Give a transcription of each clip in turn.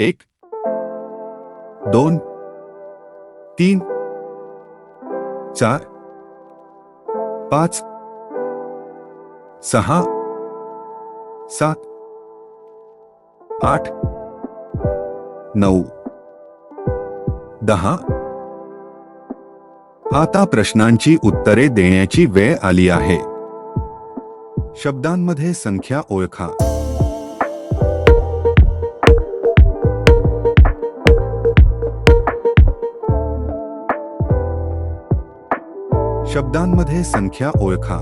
एक, दोन, तीन, चार, पाच, सहा, सात, आठ, नऊ, दहा. आता प्रश्नांची उत्तरे देण्याची वेळ आली आहे. शब्दांमध्ये संख्या ओळखा. शब्दांमध्ये संख्या ओळखा.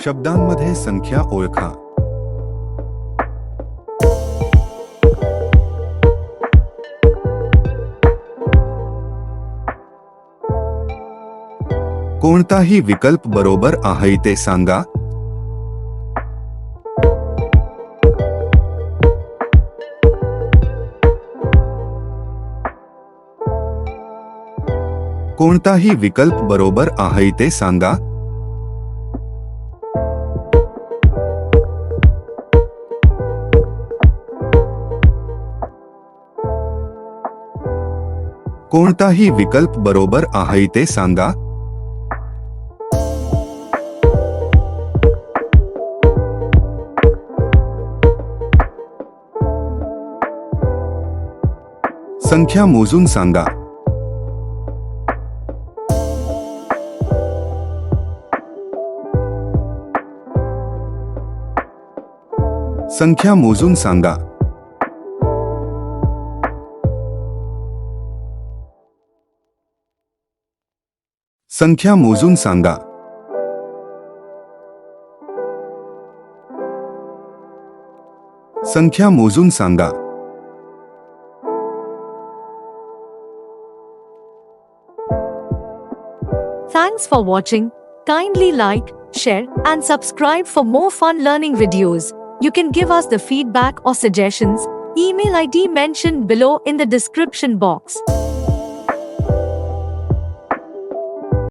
शब्दांमध्ये संख्या ओळखा. कोणताही विकल्प बरोबर आहे ते सांगा. कोणताही विकल्प बरोबर आहे ते सांगा. कोणताही विकल्प बरोबर आहे ते सांगा. संख्या मोजून सांगा. संख्या मोजून सांगा संख्या मोजून सांगा संख्या मोजून सांगा Thanks for watching. Kindly like, share, and subscribe for more fun learning videos. You can give us the feedback or suggestions. Email ID mentioned below in the description box.